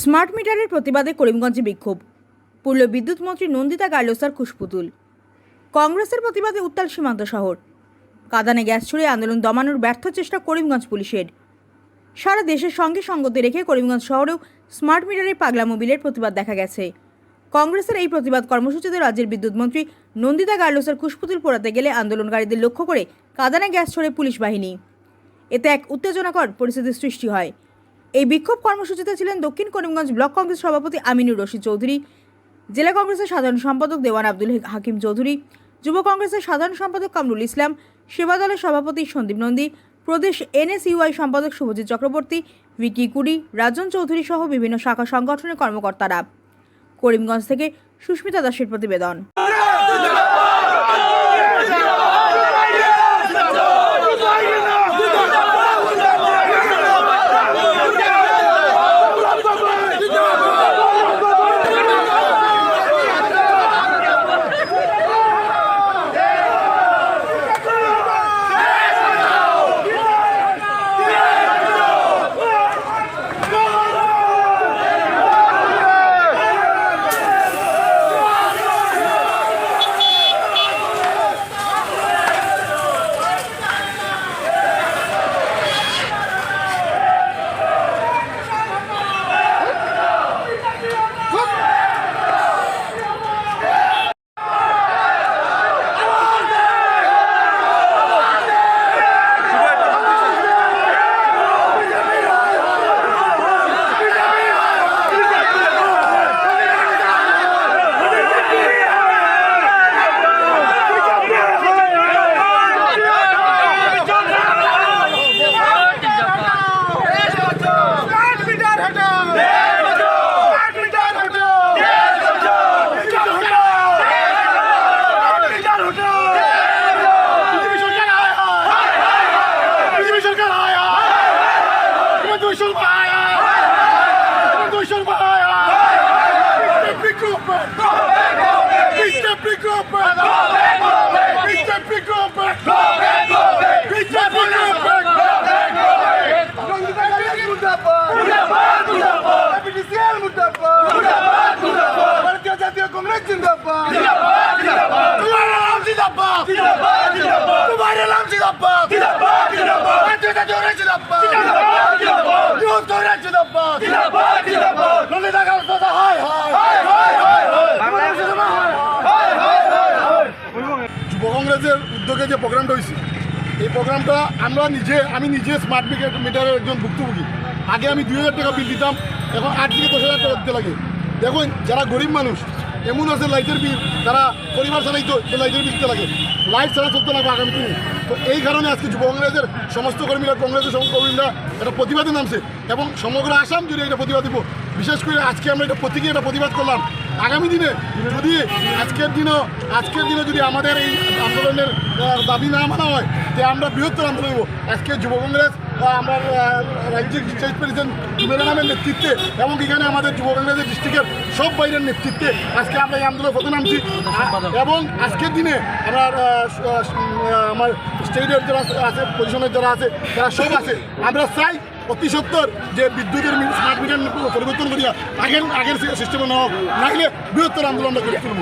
Smart মিটারের প্রতিবাদে করিমগঞ্জে বিক্ষোভ। পূর্ণ বিদ্যুৎ মন্ত্রী নন্দিতা গার্লোসার খুশপুতুল। কংগ্রেসের প্রতিবাদে উত্তাল সীমান্ত শহর। কাদানে গ্যাস ছুড়ে আন্দোলন দমানোর ব্যর্থ চেষ্টা করিমগঞ্জ পুলিশের। সারা দেশের সঙ্গে সঙ্গতি রেখে করিমগঞ্জ শহরেও স্মার্ট মিটারের পাগলা মোবিলের প্রতিবাদ দেখা গেছে। কংগ্রেসের এই প্রতিবাদ কর্মসূচিতে রাজ্যের বিদ্যুৎ মন্ত্রী নন্দিতা গার্লোসার খুশপুতুল পোড়াতে গেলে আন্দোলনকারীদের লক্ষ্য করে কাদানে গ্যাস ছড়ে পুলিশ বাহিনী। এতে এক উত্তেজনাকর পরিস্থিতির সৃষ্টি হয়। এই বিক্ষোভ কর্মসূচিতে ছিলেন দক্ষিণ করিমগঞ্জ ব্লক কংগ্রেস সভাপতি আমিনুর রশিদ চৌধুরী, জেলা কংগ্রেসের সাধারণ সম্পাদক দেওয়ান আব্দুল হাকিম চৌধুরী, যুব কংগ্রেসের সাধারণ সম্পাদক কামরুল ইসলাম, সেবা দলের সভাপতি সন্দীপ নন্দী, প্রদেশ এনএসইউআই সম্পাদক শুভজিৎ চক্রবর্তী, ভিকি কুড়ি, রাজন চৌধুরী সহ বিভিন্ন শাখা সংগঠনের কর্মকর্তারা। করিমগঞ্জ থেকে সুস্মিতা দাসের প্রতিবেদন। জিন্দাবাদ। জিন্দাবাদ ললিতা হাই হাই হাই হাই যুব কংগ্রেসের উদ্যোগে যে প্রোগ্রামটা হয়েছে এই প্রোগ্রামটা আমরা নিজে আমি নিজে স্মার্ট মিটার মিটারের একজন ভুক্তভোগী। আগে আমি দুই হাজার টাকা বিল দিতাম এখন আট থেকে দশ হাজার টাকা দিতে লাগে। দেখুন যারা গরিব মানুষ এমন আছে লাইটের বিল তারা পরিবার তো লাইটের বিল লাগে। লাইট ছাড়া চলতে লাগবে আগামী দিনে। তো এই কারণে আজকে যুব কংগ্রেসের সমস্ত কর্মীরা, কংগ্রেসের সমস্ত কর্মীরা একটা প্রতিবাদে নামছে। এবং সমগ্র আসাম জুড়ে এটা প্রতিবাদ দিব। বিশেষ করে আজকে আমরা এটা প্রতীকে এটা প্রতিবাদ করলাম। আগামী দিনে যদি আজকের দিনও আজকের দিনে যদি আমাদের এই আন্দোলনের দাবি না মানা হয় যে আমরা বৃহত্তর আন্দোলন আজকে যুব কংগ্রেস আমরা রাজ্যিক স্টেট প্রেসিডেন্ট জুবের নামের নেতৃত্বে এবং এখানে আমাদের যুব কংগ্রেসের ডিস্ট্রিক্টের সব বাইরের নেতৃত্বে আজকে আমরা এই আন্দোলনে পথে নামছি। এবং আজকের দিনে আমরা আমার স্টেটের যারা আছে পজিশনের যারা আছে তারা সব আছে। আমরা চাই অতি সত্তর যে বিদ্যুতের স্মার্ট মিটার পরিবর্তন করিয়া আগের আগের সিস্টেমে নেওয়া নাইলে বৃহত্তর আন্দোলনটা করে তুলব।